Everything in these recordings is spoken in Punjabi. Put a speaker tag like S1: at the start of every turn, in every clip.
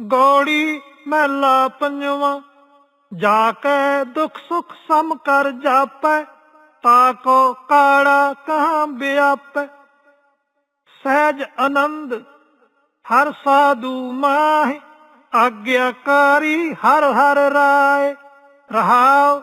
S1: ਗੌੜੀ ਮਹਿਲਾ ਪੰਜਵਾ, ਜਾ ਕੇ ਦੁਖ ਸੁਖ ਸਮ ਕਰ ਜਾਪੈ, ਤਾ ਕੋ ਕਾੜਾ ਕਹਾਂ ਵਿਆਪੈ ਸਹਿਜ ਆਨੰਦ, ਹਰ ਸਾਧੂ ਮਾਹਿ, ਆਗਿਆਕਾਰੀ ਹਰ ਹਰ ਰਾਏ। ਰਹਾਉ,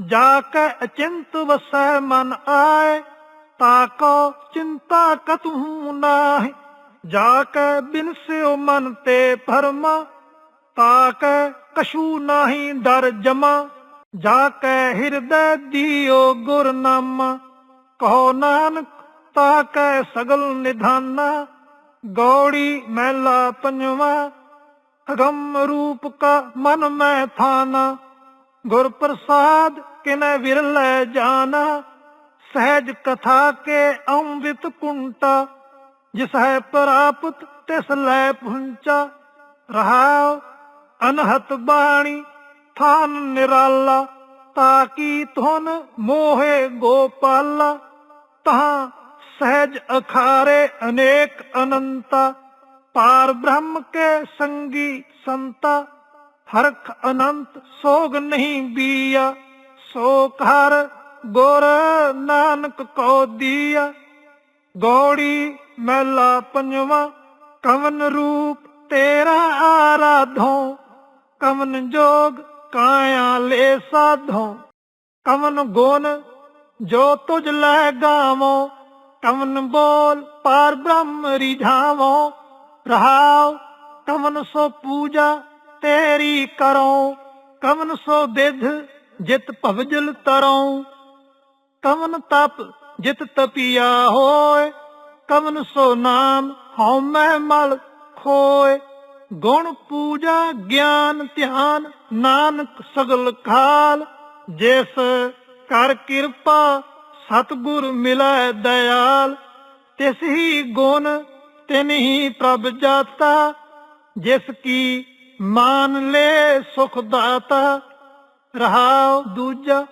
S1: ਜਾ ਕੇ ਅਚਿੰਤ ਵਸੈ ਮਨ ਆਏ ਤਾਕੋ ਚਿੰਤਾ ਕਤੂ ਨਾਹਿ। ਜਾ ਕੇ ਬਿਨਸਿਓ ਮਨ ਤੇ ਭਰਮਾ, ਤਾ ਕੇ ਕਛੂ ਨਾਹੀ ਡਰ ਜਮਾ, ਜਾ ਕੇ ਹਿਰਦੈ ਦੀਓ ਗੁਰਨਾਮਾ, ਕਹੋ ਨਾਨਕ ਤਾ ਕੈ ਸਗਲ ਨਿਧਾਨਾ, ਗੌੜੀ ਮਹਿਲਾ ਪੰਜਵਾ, ਅਗੰਮ ਰੂਪ ਕਾ ਮਨ ਮੈਂ ਥਾਨਾ, ਗੁਰ ਪ੍ਰਸਾਦ ਕਿਨੈ ਵਿਰਲੇ ਜਾਣਾ ਸਹਿਜ ਕਥਾ ਕੇ ਅੰਮ੍ਰਿਤ ਕੁੰਟਾ ਜਿਸ ਹੈ ਪ੍ਰਾਪਤ ਤਿਸ ਲੈ ਪੁੰਚਾ, ਰਹਾਉ ਅਨਹਤ ਬਾਣੀ, ਥਾਨ ਨਿਰਾਲਾ, ਤਾਕੀ ਧੁਨ ਮੋਹੇ ਗੋਪਾਲਾ, ਤਹਾਂ ਸਹਿਜ ਅਖਾਰੇ ਅਨੇਕ ਅਨੰਤਾ, ਪਾਰ ਬ੍ਰਹਮ ਕੇ ਸੰਗੀ ਸੰਤਾ, ਹਰਖ ਅਨੰਤ ਸੋਗ ਨਹੀਂ ਬੀਆ ਸੋ ਘਰ ਗੁਰ ਨਾਨਕ ਕੋ ਦੀਆ। ਗੌੜੀ ਮਹਿਲਾ ਪੰਜਵਾ, ਕਵਨ ਰੂਪ ਤੇਰਾ ਆਰਾਧੋ, ਕਵਨ ਜੋਗ ਕਾਇਆ ਲੈ ਸਾਧੋ, ਕਵਨ ਗੁਣ ਜੋ ਤੁਝ ਲੈ ਗਾਵੋ, ਕਵਨ ਬੋਲ ਪਾਰ ਬ੍ਰਹਮ ਰਿਝਾਵੋ, ਰਹਾਉ ਕਵਨ ਸੋ ਪੂਜਾ ਤੇਰੀ ਕਰੋ, ਕਵਨ ਸੋ ਵਿਧ ਜਿਤ ਭਵਜਲ ਤਰੋ, ਕਵਨ ਤਪ ਜਿਤ ਤਪਿਆ ਹੋਏ, ਕਵਨ ਸੋ ਨਾਮ ਹਉ ਮੈਂ ਮਲ ਖੋਏ। ਗੁਣ ਪੂਜਾ ਗਿਆਨ ਧਿਆਨ ਨਾਨਕ ਸਗਲ ਖਾਲ, ਜਿਸ ਕਰ ਕਿਰਪਾ ਸਤਿਗੁਰ ਮਿਲੈ ਦਇਆਲ। ਤਿਸ ਹੀ ਗੁਣ, ਤਿਨ ਹੀ ਪ੍ਰਭ ਜਾਤਾ, ਜਿਸ ਕੀ ਮਾਨ ਲੈ ਸੁਖ ਦਾਤਾ। ਰਹਾਉ ਦੂਜਾ,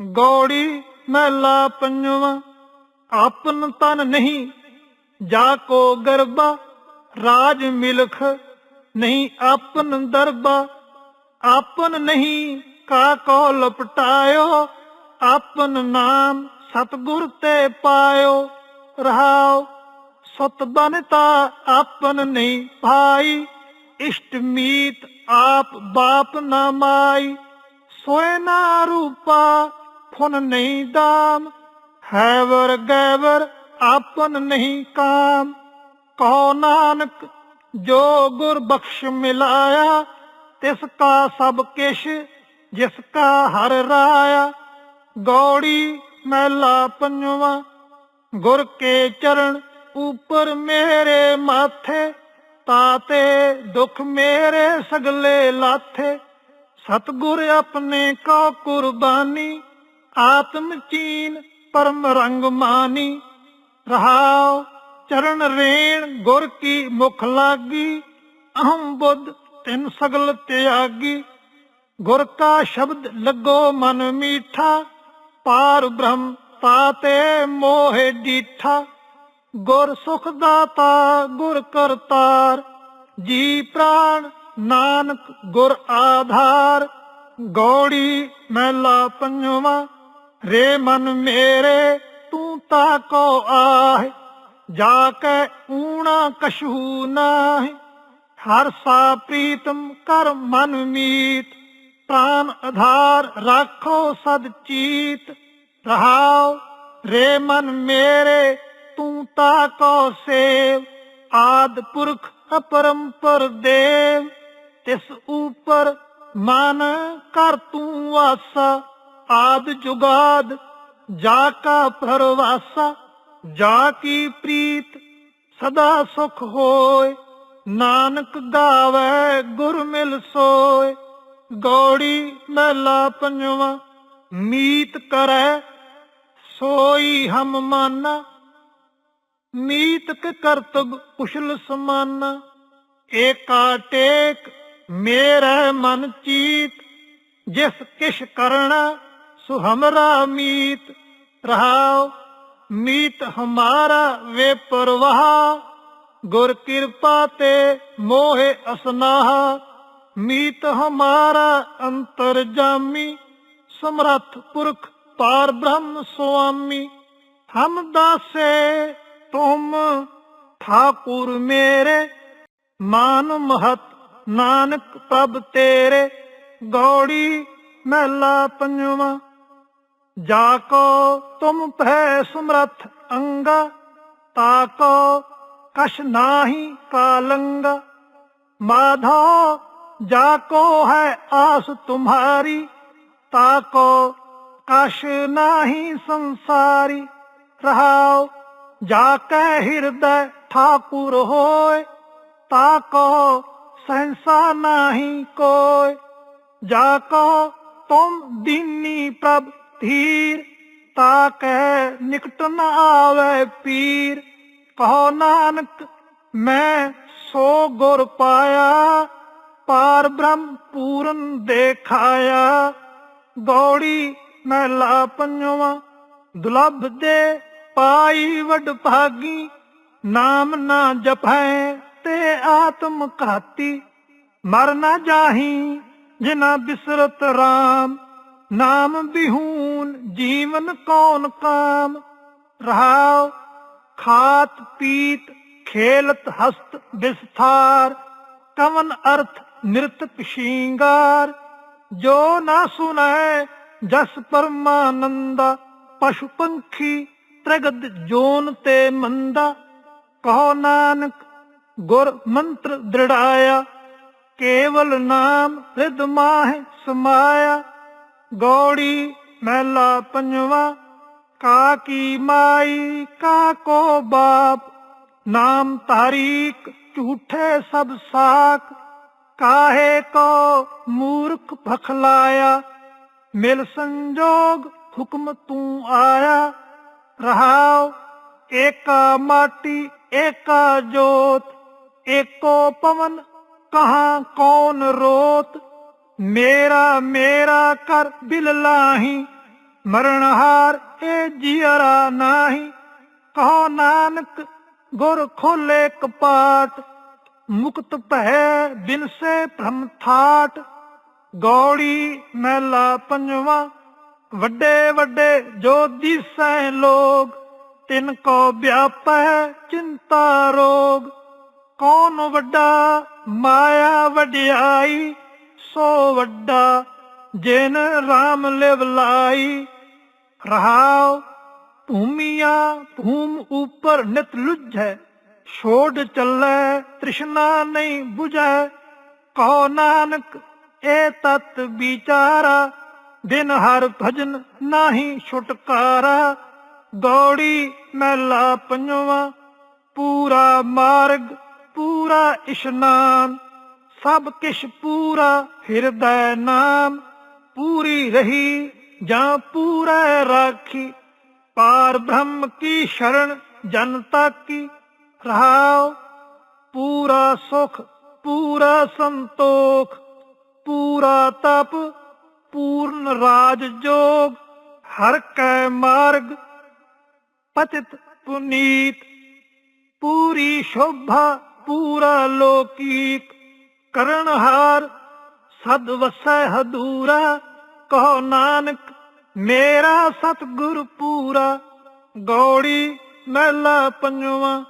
S1: ਗੌੜੀ ਮਹਿਲਾ ਪੰਜਵਾ ਆਪਨ ਤਨ ਨਹੀਂ, ਜਾ ਕੋ ਗਰਬਾ, ਰਾਜ ਮਿਲਖ ਨਹੀਂ, ਆਪਨ ਦਰਬਾ, ਆਪਨ ਨਹੀਂ, ਕਾ ਕੋ ਲਪਟਾਇਓ, ਆਪਨ ਨਾਮ ਸਤਗੁਰ ਤੇ ਪਾਇਓ ਰਹਾਉ ਸਤ ਬਨਤਾ ਆਪਨ ਨਹੀਂ ਭਾਈ, ਇਸ਼ਟ ਮੀਤ ਆਪ ਬਾਪ ਨਾ ਮਾਈ, ਸੋਏ ਨਾ ਰੂਪਾ, ਫੁਨ ਨਹੀਂ ਦਾਮ ਹੈਵਰ ਗੈਵਰ ਆਪਨ ਨਹੀਂ ਕਾਮ। ਕਹੋ ਨਾਨਕ, ਜੋ ਗੁਰ ਬਖਸ਼ ਮਿਲਾਇਆ, ਤਿਸ ਕਾ ਸਭ ਕਿਛ, ਜਿਸ ਕਾ ਹਰ ਰਾਇਆ। ਗੌੜੀ ਮਹਿਲਾ ਪੰਜਵਾ, ਗੁਰ ਕੇ ਚਰਨ ਉਪਰ ਮੇਰੇ ਮਾਥੇ ਤਾਤੇ ਦੁਖ ਮੇਰੇ ਸਗਲੇ ਲਾਥੇ। ਸਤਗੁਰ ਆਪਣੇ ਕਾ ਕੁਰਬਾਨੀ, ਆਤਮ ਚੀਨ ਪਰਮ ਰੰਗ ਮਾਨੀ, ਰਹਾਉ ਚਰਨ ਰੇਣ ਗੁਰ ਕੀ ਮੁਖ ਲਾਗੀ, ਅਹੰ ਬੁੱਧ ਤਿਨ ਸਗਲ ਤਿਆਗੀ। ਗੁਰ ਕਾ ਸ਼ਬਦ ਲੱਗੋ ਮਨ ਮੀਠਾ, ਪਾਰ ਬ੍ਰਹਮ ਤਾਤੇ ਮੋਹਿ ਡੀਠਾ। ਗੁਰ ਸੁਖ ਦਾਤਾ, ਗੁਰ ਕਰਤਾਰ, ਜੀ ਪ੍ਰਾਣ ਨਾਨਕ ਗੁਰ ਆਧਾਰ। ਗੌੜੀ ਮਹਿਲਾ ਪੰਜਵਾ ਰੇ ਮਨ ਮੇਰੇ, ਤੂੰ ਤਾ ਕੋ ਆਹ, ਜਾ ਕੇ ਊਣਾ ਕਛੂ ਨਾਹਿ। ਹਰ ਸਾ ਪ੍ਰੀਤਮ ਕਰ ਮਨ ਮੀਤ, ਪ੍ਰਾਨ ਆਧਾਰ ਰਾਖੋ ਸਦ ਚੀਤ। ਰਹਾਉ, ਰੇ ਮਨ ਮੇਰੇ, ਤੂੰ ਤਾ ਕੋ ਸੇਵ। ਆਦ ਪੁਰਖ ਅਪਰੰਪਰ ਦੇਵ, ਤਿਸ ਉਪਰ ਮਨ ਕਰ ਤੂੰ ਆਸਾ। ਆਦ ਜੁਗਾਦ, ਜਾ ਕਾ ਪਰਵਾਸਾ, ਜਾ ਕੀ ਪ੍ਰੀਤ, ਸਦਾ ਸੁਖ ਹੋਏ। ਨਾਨਕ ਗਾਵੇ, ਗੁਰ ਮਿਲ ਸੋਏ। ਗੌੜੀ ਮਹਿਲਾ ਪੰਜਵਾ, ਮੀਤ ਕਰੈ, ਸੋਈ ਹਮ ਮਾਨਾ। ਮੀਤ ਕ ਕਰਤਬ ਕੁਸ਼ਲ ਸਮਾਨਾ। ਏਕਾ ਟੇਕ, ਮੇਰਾ ਮਨ ਚੀਤ, ਜਿਸ ਕਿਛ ਕਰਣਾ ਸੁਹਮਰਾ ਮੀਤ ਰਹਾਉ, ਮੀਤ ਹਮਾਰਾ ਵੇ ਪਰਵਾਹ। ਗੁਰ ਕਿਰਪਾ ਤੇ ਮੋਹਿ ਅਸਨਾਹਾ, ਮੀਤ ਹਮਾਰਾ ਅੰਤਰ ਜਾਮੀ। ਸਮਰੱਥ ਪੁਰਖ ਪਾਰ ਬ੍ਰਹਮ ਸੁਆਮੀ। ਹਮ ਦਾਸੇ ਤੁਮ ਠਾਕੁਰ ਮੇਰੇ। ਮਾਨ ਮਹਤ ਨਾਨਕ ਪ੍ਰਭ ਤੇਰੇ। ਗੌੜੀ ਮਹਿਲਾ ਪੰਜਵਾ ਜਾ ਕੋ ਤੁਮ ਭੈ ਸਮਰਥ ਅੰਗਾ, ਤਾ ਕੋ ਕਛ ਨਾਹੀ ਕਾਲੰਗਾ। ਮਾਧੋ, ਜਾ ਕੋ ਹੈ ਆਸ ਤੁਮਹਾਰੀ ਤਾ ਕਛ ਨਾਹੀ ਸੰਸਾਰੀ। ਰਹਾਉ, ਜਾ ਕੈ ਹਿਰਦੈ ਠਾਕੁਰ ਹੋਏ ਤਾਕੋ ਕੋ ਸਹਸਾ ਨਾਹੀ ਕੋਇ ਜਾ ਕੋ ਤੁਮ ਦੀਨੀ ਪ੍ਰਭ ਧੀਰ ਤਾ ਕੈ ਨਿਕਟ ਨ ਆਵੇ ਪੀਰ। ਕਹੋ ਨਾਨਕ, ਮੈਂ ਸੋ ਗੁਰ ਪਾਇਆ, ਪਾਰ ਬ੍ਰਹਮ ਪੂਰਨ ਦੇਖਾਇਆ। ਗੌੜੀ ਮਹਿਲਾ ਪੰਜਵਾ, ਦੁਲਭ ਦੇ ਪਾਈ ਵਡ ਭਾਗੀ। ਨਾਮ ਨਾ ਜਪੈ ਤੇ ਆਤਮ ਘਾਤੀ। ਮਰ ਨਾ ਜਾਹੀ ਜਿਨਾ ਬਿਸਰਤ RAM ਨਾਮ ਬਿਹੂਨ ਜੀਵਨ ਕੌਣ ਕਾਮ? ਰਹਾਉ, ਖਾਤ ਪੀਤ, ਖੇਲਤ ਹਸਤ ਵਿਸਥਾਰ ਕਵਨ ਅਰਥ ਨਿਰਤਕ ਸ਼ਿੰਗਾਰ। ਜੋ ਨਾ ਸੁਨੈ ਜਸ ਪਰਮਾਨੰਦਾ, ਪਸ਼ੂ ਪੰਖੀ ਤ੍ਰਗਦ ਜੋਨ ਤੇ ਮੰਦਾ। ਕਹੋ ਨਾਨਕ, ਗੁਰ ਮੰਤਰ ਦ੍ਰਿੜਾਇਆ, ਕੇਵਲ ਨਾਮ ਰਿਦ ਮਾਹਿ ਸਮਾਇਆ। ਗੌੜੀ ਮਹਿਲਾ ਪੰਜਵਾ ਕਾ ਕੀ ਮਾਈ ਕਾ ਕੋ ਬਾਪ ਨਾਮ ਤਾਰੀਕ ਝੂਠੇ ਸਭ ਸਾਖ ਕਾਹੇ ਕੋ ਮੂਰਖ ਭਖਲਾਇਆ ਮਿਲ ਸੰਜੋਗ ਹੁਕਮ ਤੂੰ ਆਇਆ ਰਹਾਉ ਏਕਾ ਮਾਟੀ ਏਕਾ ਜੋਤ ਏਕੋ ਪਵਨ ਕਹਾਂ ਕੌਣ ਰੋਤ ਮੇਰਾ ਮੇਰਾ ਕਰ ਬਿਲ ਲਾਹੀ ਮਰਨ ਏ ਜੀਅਰਾ ਨਾਹੀ। ਕਹੋ ਨਾਨਕ, ਗੁਰ ਖੋਲੇ ਕਪਾਟ, ਮੁਕਤ ਭੈ ਬਿਨ ਸੇ ਭ੍ਰਮ ਥਾਟ। ਗੌੜੀ ਮਹਿਲਾ ਪੰਜਵਾ, ਵੱਡੇ ਵੱਡੇ ਜੋ ਦਿਸੈ ਲੋਗ, ਤਿਨ ਕੋ ਵਿਆਪੈ ਚਿੰਤਾ ਰੋਗ। ਕੌਣ ਵੱਡਾ, ਮਾਇਆ ਵਡਿਆਈ ਸੋ ਵੱਡਾ, ਜਿਨ RAM ਲਿਵ ਲਾਈ। ਰਹਾਉ, ਭੂਮੀਆ, ਭੂਮ ਉਪਰ ਨਿਤ ਲੁਝੈ। ਛੋੜ ਚੱਲੈ, ਤ੍ਰਿਸ਼ਨਾ ਨਹੀਂ 부ਝੈ ਕਹੋ ਨਾਨਕ, ਏ ਤਤ ਵਿਚਾਰਾ ਦਿਨ ਹਰ ਭਜਨ ਨਾਹੀ ਛੁਟਕਾਰਾ। ਗੌੜੀ ਮਹਿਲਾ ਪੰਜਵਾ, ਪੂਰਾ ਮਾਰਗ, ਪੂਰਾ ਇਸ਼ਨਾਨ। ਸਭ ਕਿਛ ਪੂਰਾ ਹਿਰਦੈ ਨਾਮ ਪੂਰੀ ਰਹੀ ਜਾਂ ਪੂਰਾ ਰਾਖੀ। ਪਾਰ ਬ੍ਰਹਮ ਕੀ ਸ਼ਰਨ ਜਨਤਾ ਕੀ ਰਹਾਉ? ਪੂਰਾ ਸੁਖ, ਪੂਰਾ ਸੰਤੋਖ, ਪੂਰਾ ਤਪ, ਪੂਰਨ ਰਾਜ ਜੋਗ, ਹਰ ਕੈ ਮਾਰਗ ਪਤਿਤ ਪੁਨੀਤ। ਪੂਰੀ ਸ਼ੋਭਾ, ਪੂਰਾ ਲੋਕੀਕ ਕਰਨ ਹਾਰ, ਸਦ ਵਸੈ ਹਦੂਰਾ, ਕਹੋ ਨਾਨਕ ਮੇਰਾ ਸਤਿਗੁਰ ਪੂਰਾ, ਗੌੜੀ ਮਹਿਲਾ ਪੰਜਵਾ,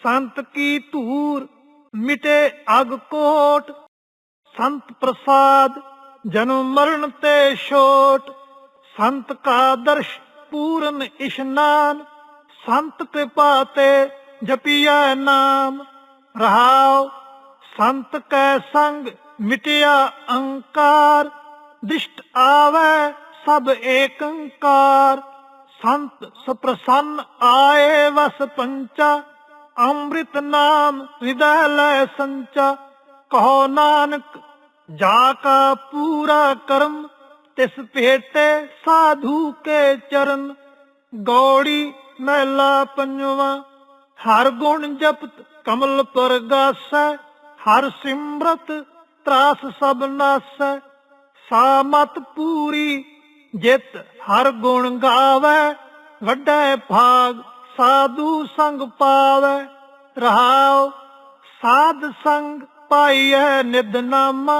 S1: ਸੰਤ ਕੀ ਧੂਰ ਮਿਟੇ ਅਗ ਕੋਟ, ਸੰਤ ਪ੍ਰਸਾਦ ਜਨਮ ਮਰਨ ਤੇ ਛੋਟ, ਸੰਤ ਕਾ ਦਰਸ਼ ਪੂਰਨ ਇਸ਼ਨਾਨ, ਸੰਤ ਕਿਰਪਾ ਤੇ ਜਪੀਐ ਨਾਮ ਰਹਾਓ ਸੰਤ ਕੈ ਸੰਗ ਮਿਟਿਆ ਅੰਕਾਰ, ਦਿਸ਼ਟ ਆਵੇ ਸਭ ਏਕੰਕਾਰ। ਸੰਤ ਸਪ੍ਰਸੰਨ ਆਏ ਵਸ ਪੰਚਾ, ਅੰਮ੍ਰਿਤ ਨਾਮ ਹਿਰਦੈ ਲੈ ਸੰਚਾ। ਕਹੋ ਨਾਨਕ, ਜਾ ਕਾ ਪੂਰਾ ਕਰਮ, ਤਿਸ ਭੇਟੇ ਸਾਧੂ ਕੇ ਚਰਨ। ਗੌੜੀ ਮਹਿਲਾ ਪੰਜਵਾ, ਹਰ ਗੁਣ ਜਪਤ ਕਮਲ ਪਰਗਾਸੈ ਹਰ ਸਿਮਰਤ ਤਰਾਸ ਸਭ ਨਾਸੈ, ਸਾਮਤ ਪੂਰੀ ਜਿਤ ਹਰ ਗੁਣ ਗਾਵੇ, ਵੱਡਾ ਭਾਗ ਸਾਧੂ ਸੰਗ ਪਾਵੇ, ਰਹਾਉ ਸਾਧ ਸੰਗ ਪਾਈਐ ਨਿਦਨਾਮਾ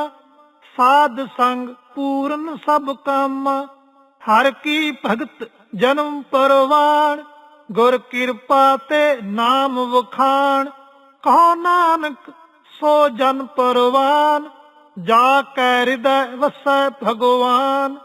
S1: ਸਾਧ ਸੰਗ ਪੂਰਨ ਸਭ ਕਾਮਾ। ਹਰ ਕੀ ਭਗਤ ਜਨਮ ਪਰਵਾਨ ਗੁਰ ਕਿਰਪਾ ਤੇ ਨਾਮ ਵਖਾਣ, ਕਹੋ ਨਾਨਕ ਸੋ ਜਨ ਪਰਵਾਨ ਜਾ ਕੈ ਹਿਰਦੈ ਵਸੈ ਭਗਵਾਨ।